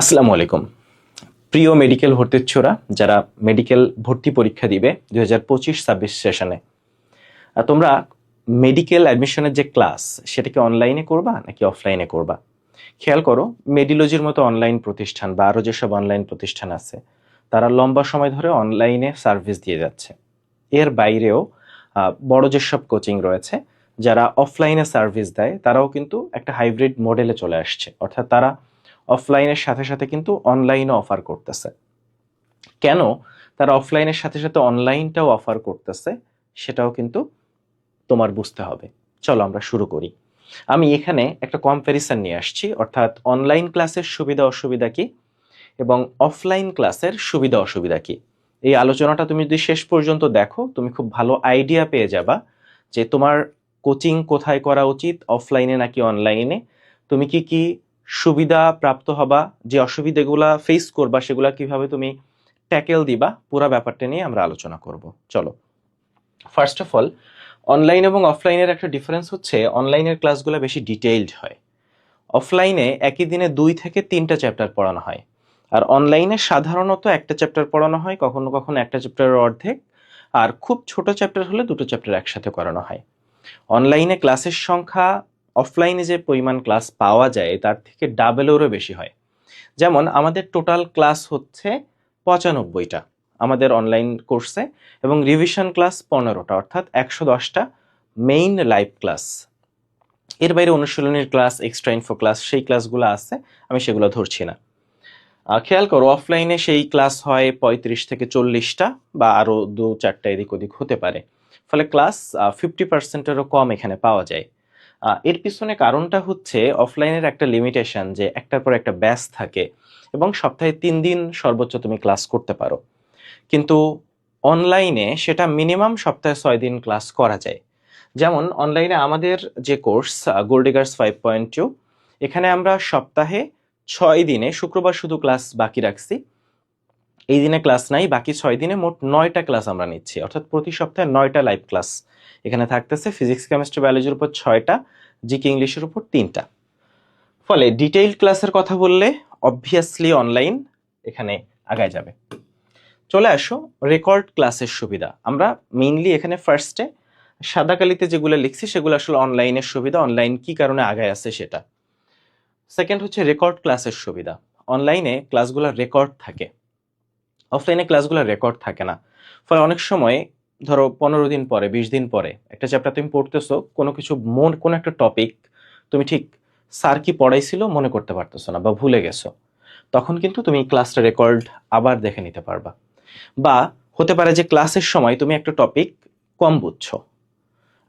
আসসালামু আলাইকুম। প্রিয় মেডিকেল ভর্তির ছোড়া যারা মেডিকেল ভর্তি পরীক্ষা দিবে দুই হাজার পঁচিশ ছাব্বিশ সেশনে তোমরা মেডিকেল অ্যাডমিশনের যে ক্লাস সেটাকে অনলাইনে করবা নাকি অফলাইনে করবা? খেয়াল করো মেডিলজির মতো অনলাইন প্রতিষ্ঠান বা আরও যেসব অনলাইন প্রতিষ্ঠান আছে, তারা লম্বা সময় ধরে অনলাইনে সার্ভিস দিয়ে যাচ্ছে। এর বাইরেও বড় যেসব কোচিং রয়েছে, যারা অফলাইনে সার্ভিস দেয়, তারাও কিন্তু একটা হাইব্রিড মডেলে চলে আসছে। অর্থাৎ তারা অফলাইনের সাথে সাথে কিন্তু অনলাইনও অফার করতেছে। কেন? তারা অফলাইনের সাথে সাথে অনলাইনটাও অফার করতেছে, সেটাও কিন্তু তোমার বুঝতে হবে। চলো আমরা শুরু করি। আমি এখানে একটা কম্প্যারিসন নিয়ে আসছি, অর্থাৎ অনলাইন ক্লাসের সুবিধা, অসুবিধা কি? এবং অফলাইন ক্লাসের সুবিধা, অসুবিধা কি? এই আলোচনাটা তুমি যদি শেষ পর্যন্ত দেখো, তুমি খুব ভালো আইডিয়া পেয়ে যাবা যে তোমার কোচিং কোথায় করা উচিত অফলাইনে নাকি অনলাইনে তুমি কি কি সুবিধা প্রাপ্ত হবা, যে অসুবিধাগুলা ফেস করবা, সেগুলো কীভাবে তুমি ট্যাকেল দিবা, পুরো ব্যাপারটা নিয়ে আমরা আলোচনা করব। চলো। ফার্স্ট অফ অল অনলাইন এবং অফলাইনের একটা ডিফারেন্স হচ্ছে অনলাইনের ক্লাসগুলো বেশি ডিটেইলড হয়। অফলাইনে একই দিনে দুই থেকে তিনটা চ্যাপ্টার পড়ানো হয়। আর অনলাইনে সাধারণত একটা চ্যাপ্টার পড়ানো হয়, কখনো কখনো একটা চ্যাপ্টারের অর্ধেক, আর খুব ছোট চ্যাপ্টার হলে দুটো চ্যাপ্টার একসাথে করানো হয়। অনলাইনে ক্লাসের সংখ্যা অফলাইনে যে পরিমাণ ক্লাস পাওয়া যায়, তার থেকে ডাবলেরও বেশি হয়। যেমন আমাদের টোটাল ক্লাস হচ্ছে পঁচানব্বইটা আমাদের অনলাইন কোর্সে এবং রিভিশন ক্লাস পনেরোটা, অর্থাৎ একশো দশটা মেইন লাইভ ক্লাস এর বাইরে অনুশীলনের ক্লাস এক্সট্রা ইনফো ক্লাস সেই ক্লাসগুলো আছে, আমি সেগুলো ধরছি না। খেয়াল করো অফলাইনে সেই ক্লাস হয় পঁয়ত্রিশ থেকে চল্লিশটা বা আরও দু চারটা এদিক ওদিক হতে পারে। ফলে ক্লাস ফিফটি পার্সেন্টেরও কম এখানে পাওয়া যায়। এর পিছনে কারণটা হচ্ছে অফলাইনের একটা লিমিটেশন যে একটার পর একটা ব্যাস থাকে এবং সপ্তাহে তিন দিন সর্বোচ্চ তুমি ক্লাস করতে পারো। কিন্তু অনলাইনে সেটা মিনিমাম সপ্তাহে ছয় দিন ক্লাস করা যায়। যেমন অনলাইনে আমাদের যে কোর্স গোল্ডিগার্স ফাইভ পয়েন্ট টু এখানে আমরা সপ্তাহে ছয় দিনে, শুক্রবার শুধু ক্লাস বাকি রাখছি এই দিনে ক্লাস নাই, বাকি ছয় দিনে মোট নয়টা ক্লাস আমরা নিচ্ছি। অর্থাৎ প্রতি সপ্তাহে নয়টা লাইভ ক্লাস এখানে থাকতেছে ফিজিক্স কেমিস্ট্রি বায়োলজির উপর ছয়টা জিকে ইংলিশের উপর তিনটা। ফলে ডিটেইল ক্লাসের কথা বললে অবভিয়াসলি অনলাইন এখানে আগায় যাবে। চলে আসো রেকর্ড ক্লাসের সুবিধা। আমরা মেইনলি এখানে ফার্স্টে সাদা কালিতে যেগুলো লিখছি, সেগুলো আসলে অনলাইনের সুবিধা। অনলাইন কি কারণে আগায় আছে সেটা। সেকেন্ড হচ্ছে রেকর্ড ক্লাসের সুবিধা। অনলাইনে ক্লাসগুলো রেকর্ড থাকে। অফলাইনে ক্লাসগুলো রেকর্ড থাকে না। ফলে অনেক সময়, ধরো পনেরো দিন পরে, বিশ দিন পরে, একটা চ্যাপ্টার তুমি পড়তেছো, কোনো কিছু মন, কোনো একটা টপিক তুমি ঠিক স্যার কি পড়াইছিল মনে করতে পারতেছো না বা ভুলে গেছো। তখন কিন্তু তুমি ক্লাসটা রেকর্ড আবার দেখে নিতে পারবা। বা হতে পারে যে ক্লাসের সময় তুমি একটা টপিক কম বুঝছ।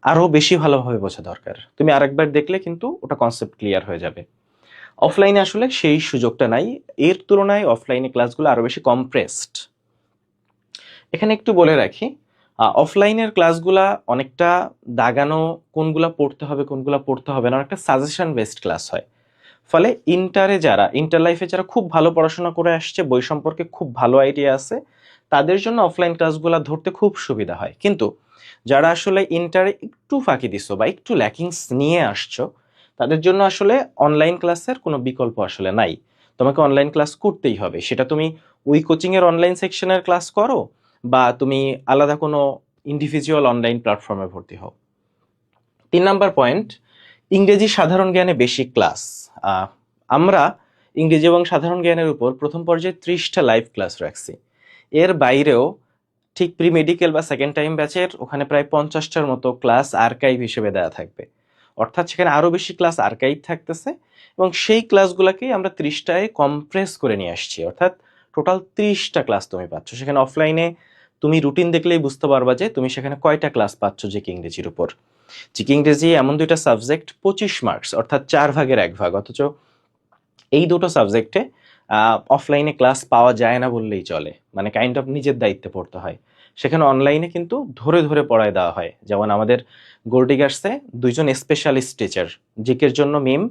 আরও বেশি ভালোভাবে বোঝা দরকার। তুমি আরেকবার দেখলে কিন্তু ওটা কনসেপ্ট ক্লিয়ার হয়ে যাবে। অফলাইনে আসলে সেই সুযোগটা নাই। এর তুলনায় অফলাইনে ক্লাসগুলো আরও বেশি কমপ্রেসড এখানে একটু বলে রাখি অফলাইনের ক্লাসগুলা অনেকটা দাগানো কোনগুলা পড়তে হবে, কোনগুলা পড়তে হবে না, অনেকটা সাজেশন বেসড ক্লাস হয়। ফলে ইন্টারে যারা ইন্টার লাইফে যারা খুব ভালো পড়াশোনা করে আসছে, বই সম্পর্কে খুব ভালো আইডিয়া আছে, তাদের জন্য অফলাইন ক্লাসগুলো ধরতে খুব সুবিধা হয়। কিন্তু যারা আসলে ইন্টারে একটু ফাঁকি দিছো বা একটু ল্যাকিংস নিয়ে আসছো তাদের জন্য আসলে অনলাইন ক্লাসের কোনো বিকল্প আসলে নাই। তোমাকে অনলাইন ক্লাস করতেই হবে। সেটা তুমি ওই কোচিংয়ের অনলাইন সেকশনের ক্লাস করো বা তুমি আলাদা কোনো ইন্ডিভিজুয়াল অনলাইন প্ল্যাটফর্মে ভর্তি হও। তিন নাম্বার পয়েন্ট ইংরেজি সাধারণ জ্ঞানে বেশি ক্লাস আমরা ইংরেজি এবং সাধারণ জ্ঞানের উপর প্রথম পর্যায়ে ত্রিশটা লাইভ ক্লাস রাখছি। এর বাইরেও ঠিক প্রি মেডিকেল বা সেকেন্ড টাইম ব্যাচের ওখানে প্রায় পঞ্চাশটার মতো ক্লাস আর্কাইভ হিসেবে দেওয়া থাকবে। অর্থাৎ সেখানে আরও বেশি ক্লাস আর্কাইভ থাকতেছে এবং সেই ক্লাসগুলোকেই আমরা ত্রিশটায় কম্প্রেস করে নিয়ে আসছি। অর্থাৎ টোটাল ত্রিশটা ক্লাস তুমি পাচ্ছ। সেখানে অফলাইনে তুমি রুটিন দেখলেই বুঝতে পারবা যে তুমি সেখানে কয়টা ক্লাস পাচ্ছ যে ইংরেজির উপর। জিকে ইংরেজি এমন দুইটা সাবজেক্ট পঁচিশ মার্কস অর্থাৎ চার ভাগের এক ভাগ। অথচ এই দুটো সাবজেক্টে অফলাইনে ক্লাস পাওয়া যায় না বললেই চলে। মানে কাইন্ড অফ নিজের দায়িত্বে পড়তে হয়। সেখানে অনলাইনে কিন্তু ধরে ধরে পড়ায় দেওয়া হয়। যেমন আমাদের গোল্ডিগার্সে দুইজন স্পেশালিস্ট টিচার জিকের জন্য মিম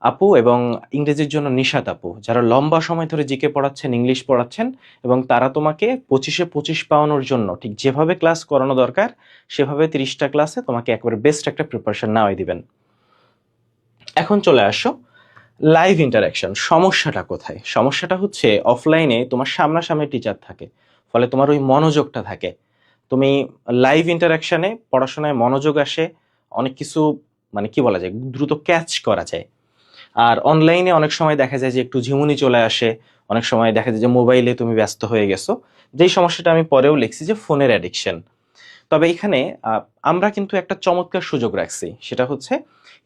আপু এবং ইংরেজির জন্য নিশাত আপু, যারা লম্বা সময় ধরে জিকে পড়াচ্ছেন ইংলিশ পড়াচ্ছেন এবং তারা তোমাকে পঁচিশে পঁচিশ পাওয়ানোর জন্য ঠিক যেভাবে ক্লাস করানো দরকার, সেভাবে তিরিশটা ক্লাসে তোমাকে একবারে বেস্ট একটা প্রিপারেশন নেওয়াই দিবেন। এখন চলে আসো। লাইভ ইন্টারাকশন সমস্যাটা কোথায়? সমস্যাটা হচ্ছে অফলাইনে তোমার সামনাসামনি টিচার থাকে, ফলে তোমার ওই মনোযোগটা থাকে। তুমি লাইভ ইন্টারাকশনে পড়াশোনায় মনোযোগ আসে, অনেক কিছু মানে কি বলা যায়, দ্রুত ক্যাচ করা যায়। আর অনলাইনে অনেক সময় দেখা যায় যে একটু ঝিমুনি চলে আসে, অনেক সময় দেখা যায় যে মোবাইলে তুমি ব্যস্ত হয়ে গেছো। যেই সমস্যাটা আমি পরেও লিখছি যে ফোনের অ্যাডিকশন তবে এখানে আমরা কিন্তু একটা চমৎকার সুযোগ রাখছি। সেটা হচ্ছে,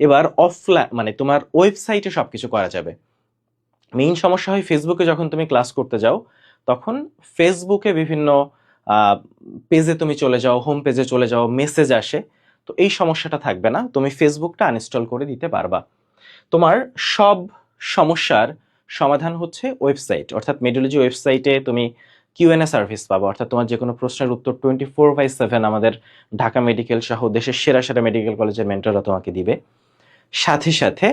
এবার অফলাইন মানে তোমার ওয়েবসাইটে সবকিছু করা যাবে। মেইন সমস্যা হয় ফেসবুকে যখন তুমি ক্লাস করতে যাও, তখন ফেসবুকে বিভিন্ন পেজে তুমি চলে যাও হোম পেজে চলে যাও মেসেজ আসে। তো এই সমস্যাটা থাকবে না, তুমি ফেসবুকটা আনইনস্টল করে দিতে পারবা। তোমার সব সমস্যার সমাধান হচ্ছে ওয়েবসাইট অর্থাৎ মেডিওলজি ওয়েবসাইটে তুমি কিউএনএ সার্ভিস পাবো। অর্থাৎ তোমার যে কোনো প্রশ্নের উত্তর টোয়েন্টি ফোর বাই সেভেন আমাদের ঢাকা মেডিকেল সহ দেশের সেরা সেরা মেডিকেল কলেজের মেন্টররা তোমাকে দিবে। সাথে সাথে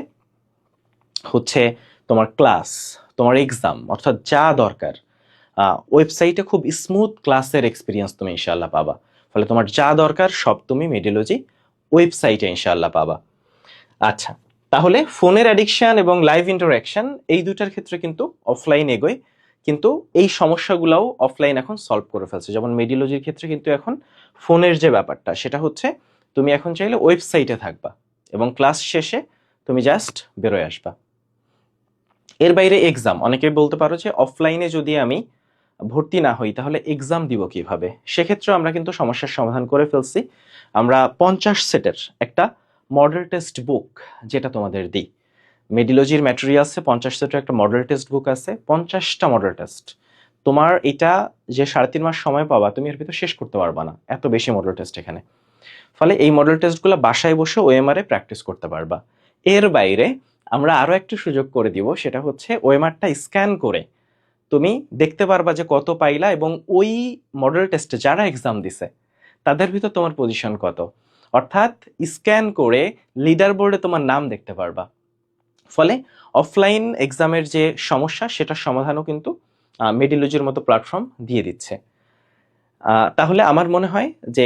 হচ্ছে তোমার ক্লাস তোমার এক্সাম অর্থাৎ যা দরকার ওয়েবসাইটে খুব স্মুথ ক্লাসের এক্সপিরিয়েন্স তুমি ইনশাল্লাহ পাবা। ফলে তোমার যা দরকার সব তুমি মেডিওলজি ওয়েবসাইটে ইনশাল্লাহ পাবা। আচ্ছা তাহলে ফোনের অ্যাডিকশন এবং লাইভ ইন্টারাকশন এই দুটার ক্ষেত্রে কিন্তু অফলাইন এগোয়। কিন্তু এই সমস্যাগুলোও অফলাইন এখন সলভ করে ফেলছে। যেমন মেডিওলজির ক্ষেত্রে কিন্তু এখন ফোনের যে ব্যাপারটা, সেটা হচ্ছে তুমি এখন চাইলে ওয়েবসাইটে থাকবা এবং ক্লাস শেষে তুমি জাস্ট বেরোয় আসবা। এর বাইরে এক্সাম অনেকে বলতে পারো যে অফলাইনে যদি আমি ভর্তি না হই, তাহলে এক্সাম দিব কীভাবে? সেক্ষেত্রে আমরা কিন্তু সমস্যার সমাধান করে ফেলছি। আমরা পঞ্চাশ সেটের একটা মডেল টেস্ট বুক যেটা তোমাদের দিই। মেডিলজির ম্যাটেরিয়ালসে পঞ্চাশ সেটের একটা মডেল টেস্ট বুক আছে, পঞ্চাশটা মডেল টেস্ট তোমার এটা যে সাড়ে তিন মাস সময় পাবা, তুমি এর ভিতর শেষ করতে পারবা না, এত বেশি মডেল টেস্ট এখানে। ফলে এই মডেল টেস্টগুলো বাসায় বসে ওএমআরে প্র্যাকটিস করতে পারবা। এর বাইরে আমরা আরও একটি সুযোগ করে দিব, সেটা হচ্ছে ওএমআরটা স্ক্যান করে তুমি দেখতে পারবা যে কত পাইলা এবং ওই মডেল টেস্টে যারা এক্সাম দিছে, তাদের ভিতর তোমার পজিশন কত। অর্থাৎ স্ক্যান করে লিডার বোর্ডে তোমার নাম দেখতে পারবা। ফলে অফলাইন এক্সামের যে সমস্যা, সেটার সমাধানও কিন্তু মেডিলজির মতো প্ল্যাটফর্ম দিয়ে দিচ্ছে। তাহলে আমার মনে হয় যে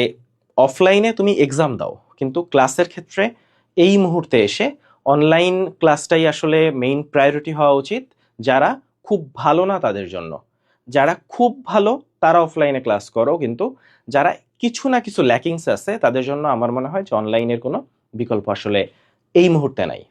অফলাইনে তুমি এক্সাম দাও, কিন্তু ক্লাসের ক্ষেত্রে এই মুহূর্তে এসে অনলাইন ক্লাসটাই আসলে মেইন প্রায়োরিটি হওয়া উচিত, যারা খুব ভালো না তাদের জন্য। যারা খুব ভালো, তারা অফলাইনে ক্লাস করো, কিন্তু যারা কিছু না কিছু ল্যাকিংস আছে, তাদের জন্য আমার মনে হয় যে অনলাইনের কোনো বিকল্প আসলে এই মুহূর্তে নাই।